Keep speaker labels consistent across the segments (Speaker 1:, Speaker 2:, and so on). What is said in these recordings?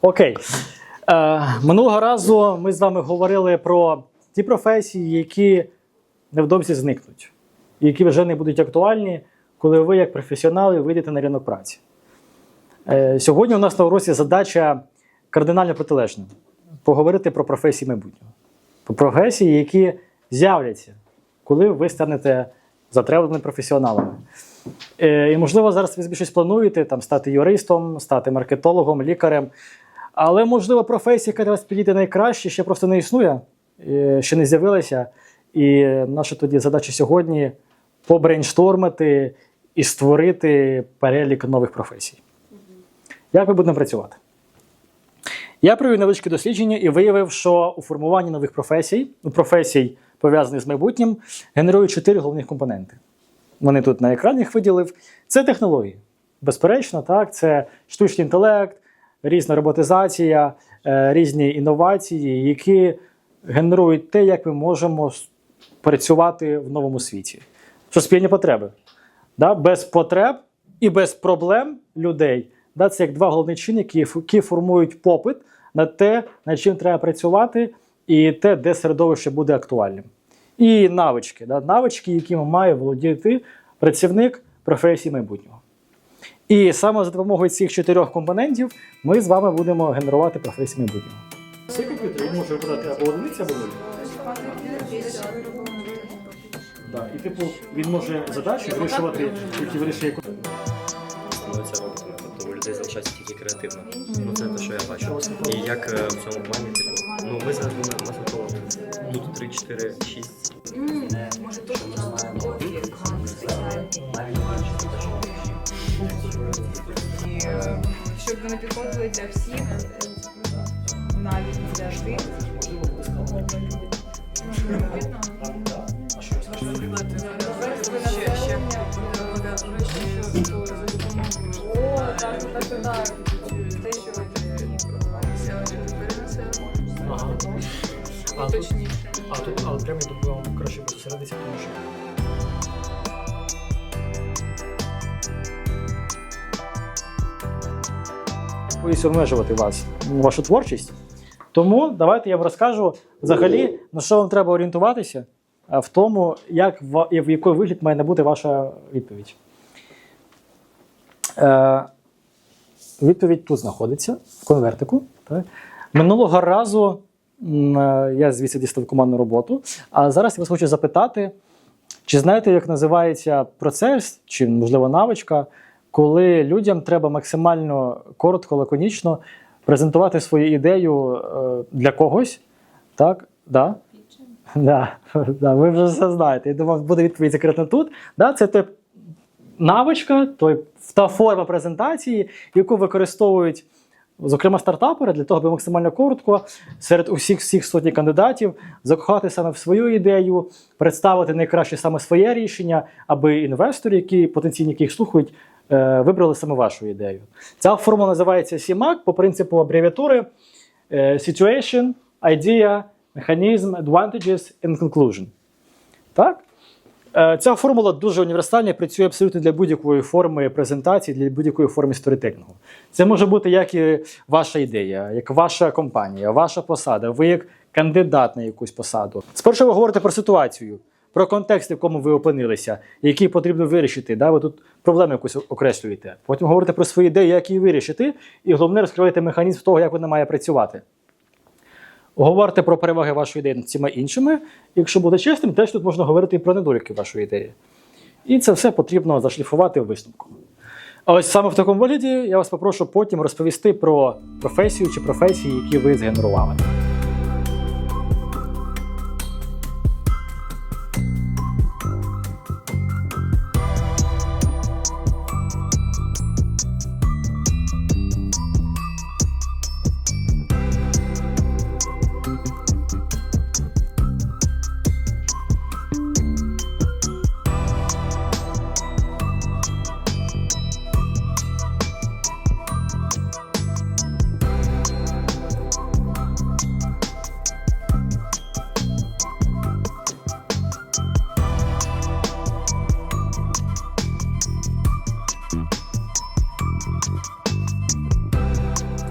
Speaker 1: Окей. Е, минулого разу ми з вами говорили про ті професії, які невдовзі зникнуть, які вже не будуть актуальні, коли ви, як професіонали, вийдете на ринок праці. Е, сьогодні у нас на уроці задача кардинально протилежна: поговорити про професії майбутнього. Про професії, які з'являться, коли ви станете затребуваними професіоналами. Е, І, можливо, зараз ви щось плануєте там, стати юристом, стати маркетологом, лікарем. Але, можливо, професія, яка вас підійде найкраще, ще просто не існує, е, ще не з'явилася. І наша тоді задача сьогодні побрейнштормити і створити перелік нових професій. Як ми будемо працювати? Я провів невеличке дослідження і виявив, що у формуванні нових професій, професій, пов'язаних з майбутнім, генерують чотири головних компоненти. Вони тут на екрані їх виділив. Це технології. Безперечно, так, це штучний інтелект, різна роботизація, е, різні інновації, які генерують те, як ми можемо працювати в новому світі. Суспільні потреби. Да? Без потреб і без проблем людей. Да? Це як два головні чинники, які формують попит на те, над чим треба працювати, і те, де середовище буде актуальним. І навички, да? навички, якими має володіти працівник професії майбутнього. І саме за допомогою цих чотирьох компонентів ми з вами будемо генерувати професії майбутнього. Цей комп'ютер може вибрати або одиниці, або. Да. І типу він може задачі вирішувати, які вирішує
Speaker 2: людей залишається тільки креативно. Ну це те, що я бачу. І як е, в цьому плані, типу, ну ми зараз думаємо, у нас готово тут 3, 4, 6.
Speaker 3: Може тут І, е, щоб не підходили для всіх, навіть не для тих, кого ми любимо. Ще,
Speaker 1: Ага. А тут, а тут, а окремо я думаю, вам краще буде зосередитися, тому що. Боюсь обмежувати вас, вашу творчість. Тому давайте я вам розкажу взагалі, на що вам треба орієнтуватися, а в тому, як в який вигляд має набути ваша відповідь. Е, відповідь тут знаходиться, в конвертику. Так. Минулого разу е, я звідси дістав командну роботу. А зараз я вас хочу запитати, чи знаєте, як називається процес, чи, можливо, навичка, коли людям треба максимально коротко, лаконічно презентувати свою ідею е, для когось? Так? Да? Да, да, ви вже все знаєте. Я думав, буде відповідь секретно тут. Да, це те навичка, той, та форма презентації, яку використовують, зокрема, стартапери для того, аби максимально коротко серед усіх всіх сотні кандидатів закохати саме в свою ідею, представити найкраще саме своє рішення, аби інвестори, які потенційні які їх слухають, е, вибрали саме вашу ідею. Ця формула називається CMAC по принципу абревіатури е, Situation, Idea, Mechanism, Advantages and Conclusion. Так? Е, Ця формула дуже універсальна і працює абсолютно для будь-якої форми презентації, для будь-якої форми сторітелінгу. Це може бути як і ваша ідея, як ваша компанія, ваша посада, ви як кандидат на якусь посаду. Спершу ви говорите про ситуацію, про контекст, в якому ви опинилися, який потрібно вирішити. Да? Ви тут проблему якусь окреслюєте. Потім говорите про свої ідеї, як її вирішити, і головне розкриваєте механізм того, як вона має працювати. Говорите про переваги вашої ідеї над всіма іншими. Якщо бути чесним, теж тут можна говорити і про недоліки вашої ідеї. І це все потрібно зашліфувати в висновку. А ось саме в такому вигляді я вас попрошу потім розповісти про професію чи професії, які ви згенерували.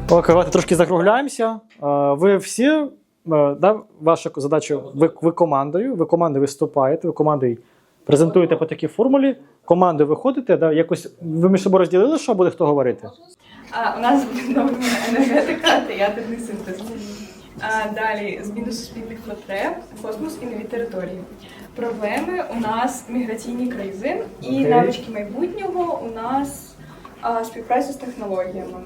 Speaker 1: Давайте трошки закругляємося. Е, Ви всі, е, да, ваша задача, ви, ви командою, ви командою виступаєте, ви командою презентуєте по такій формулі, командою виходите, да, якось ви між собою розділили, що буде хто говорити?
Speaker 3: А, у нас відновлена енергетика та ядерний синтез. А, далі зміни суспільних потреб, космос і нові території. Проблеми у нас міграційні кризи і навички майбутнього у нас а, співпраця з технологіями.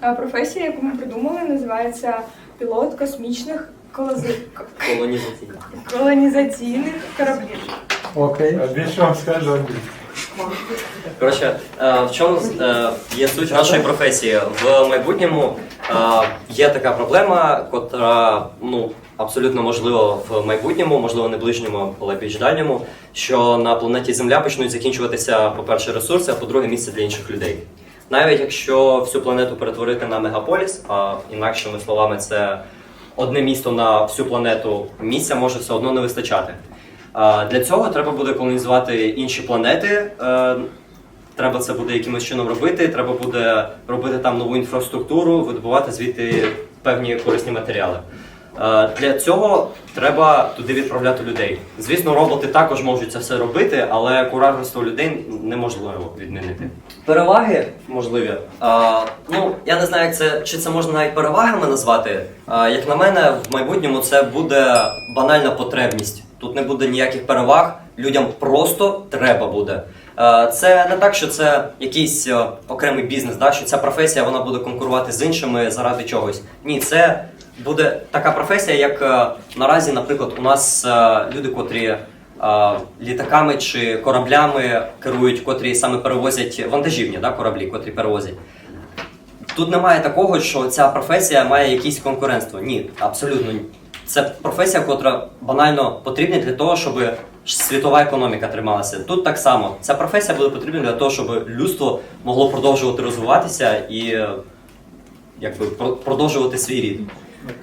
Speaker 3: Професія, яку ми придумали, називається пілот космічних колози...
Speaker 2: Колонізаційна.
Speaker 3: колонізаційних кораблів.
Speaker 1: Окей.
Speaker 4: а Більше вам скажу.
Speaker 2: Коротше, е, в чому е, є суть нашої професії? В майбутньому е, є така проблема, котра ну абсолютно можливо в майбутньому, можливо, не ближньому, але більш дальньому, що на планеті Земля почнуть закінчуватися, по-перше, ресурси, а по-друге, місце для інших людей. Навіть якщо всю планету перетворити на мегаполіс, а інакшими словами, це одне місто на всю планету, місця може все одно не вистачати. Для цього треба буде колонізувати інші планети. е, Треба це буде якимось чином робити. Треба буде робити там нову інфраструктуру, видобувати звідти певні корисні матеріали. Е, Для цього треба туди відправляти людей. Звісно, роботи також можуть це все робити, але кураторство людей неможливо відмінити. Переваги можливі. А, ну я не знаю, як це чи це можна навіть перевагами назвати. А, як на мене, в майбутньому це буде банальна потребність. Тут не буде ніяких переваг. Людям просто треба буде. Е, Це не так, що це якийсь е, окремий бізнес, да? що ця професія вона буде конкурувати з іншими заради чогось. Ні, це буде така професія, як е, наразі, наприклад, у нас е, люди, котрі е, літаками чи кораблями керують, котрі саме перевозять вантажівні да, кораблі, котрі перевозять. Тут немає такого, що ця професія має якесь конкурентство. Ні, абсолютно ні. Це професія, котра банально потрібна для того, щоб світова економіка трималася. Тут так само. Ця професія буде потрібна для того, щоб людство могло продовжувати розвиватися і якби продовжувати свій рід.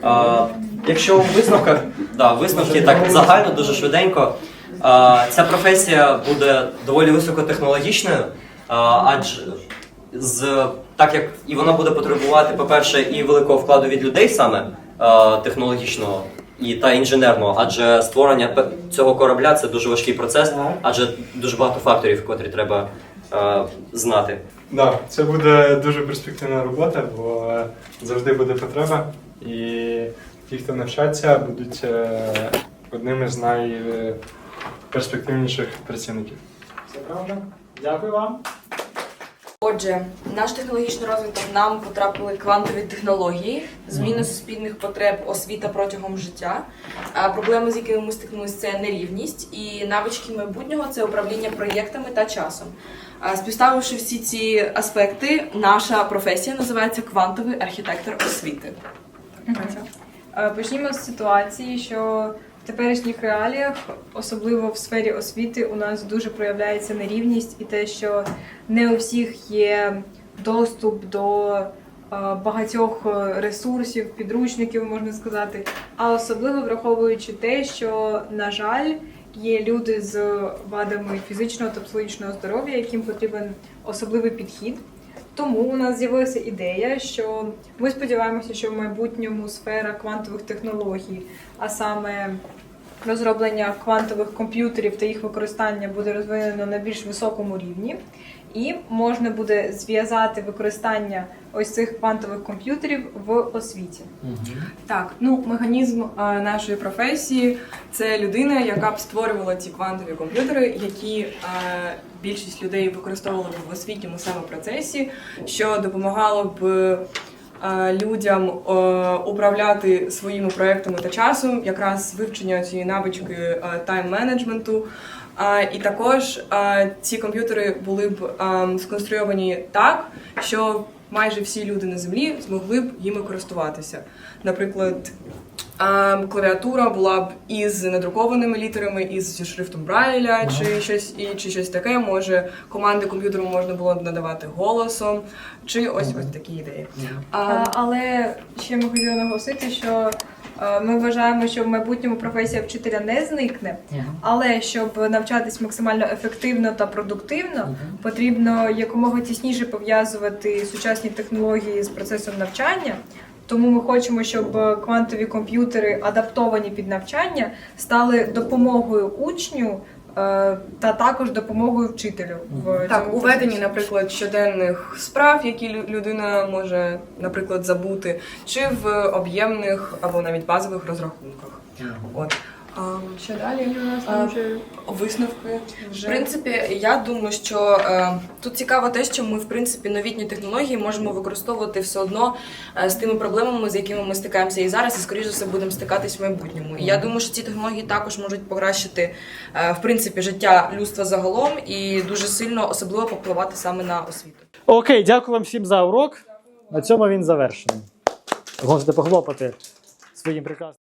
Speaker 2: А, якщо в висновках, да, висновки так загально, дуже швиденько. А, ця професія буде доволі високотехнологічною, а, адже з так як і вона буде потребувати, по-перше, і великого вкладу від людей саме а, технологічного і та інженерного, адже створення цього корабля це дуже важкий процес, адже дуже багато факторів, котрі треба а, знати.
Speaker 4: Да, це буде дуже перспективна робота, бо е, завжди буде потреба. І ті, хто навчаться, будуть е, одними з найперспективніших працівників.
Speaker 1: Це правда. Дякую вам.
Speaker 5: Отже, наш технологічний розвиток нам потрапили квантові технології, зміна суспільних потреб, освіта протягом життя. А проблеми, з якими ми стикнулися, це нерівність і навички майбутнього це управління проєктами та часом. А Співставивши всі ці аспекти, наша професія називається квантовий архітектор освіти.
Speaker 3: Е, Почнімо з ситуації, що в теперішніх реаліях, особливо в сфері освіти, у нас дуже проявляється нерівність і те, що не у всіх є доступ до е, багатьох е, ресурсів, підручників, можна сказати, а особливо враховуючи те, що, на жаль, є люди з вадами фізичного та психологічного здоров'я, яким потрібен особливий підхід. Тому у нас з'явилася ідея, що ми сподіваємося, що в майбутньому сфера квантових технологій, а саме розроблення квантових комп'ютерів та їх використання буде розвинено на більш високому рівні, і можна буде зв'язати використання ось цих квантових комп'ютерів в освіті.
Speaker 6: Так, ну механізм е, нашої професії це людина, яка б створювала ці квантові комп'ютери, які е, більшість людей використовували б в освітньому саме процесі, що допомагало б е, людям управляти своїми проектами та часом, якраз вивчення цієї навички тайм-менеджменту. А, і також а, ці комп'ютери були б а, сконструйовані так, що майже всі люди на землі змогли б їми користуватися. Наприклад, а, клавіатура була б із надрукованими літерами, із зі шрифтом Брайля, чи щось і чи щось таке. Може, команди комп'ютеру можна було б надавати голосом, чи ось ось такі ідеї.
Speaker 3: А, але ще ми хотіли наголосити, що Ми вважаємо, що в майбутньому професія вчителя не зникне, але щоб навчатись максимально ефективно та продуктивно, потрібно якомога тісніше пов'язувати сучасні технології з процесом навчання. Тому ми хочемо, щоб квантові комп'ютери, адаптовані під навчання, стали допомогою учню е, та також допомогою вчителю. В
Speaker 6: Так,
Speaker 3: цьому
Speaker 6: уведені,
Speaker 3: процесі.
Speaker 6: наприклад, щоденних справ, які лю- людина може, наприклад, забути, чи в об'ємних або навіть базових розрахунках. От. Що далі? А, висновки вже.
Speaker 5: В принципі, я думаю, що е, тут цікаво те, що ми в принципі новітні технології можемо використовувати все одно е, з тими проблемами, з якими ми стикаємося і зараз, і скоріше за все будемо стикатись в майбутньому. І я думаю, що ці технології також можуть покращити е, в принципі життя людства загалом і дуже сильно особливо попливати саме на освіту.
Speaker 1: Окей, дякую вам всім за урок. На цьому він завершений. Можете похлопати своїм прекрасним.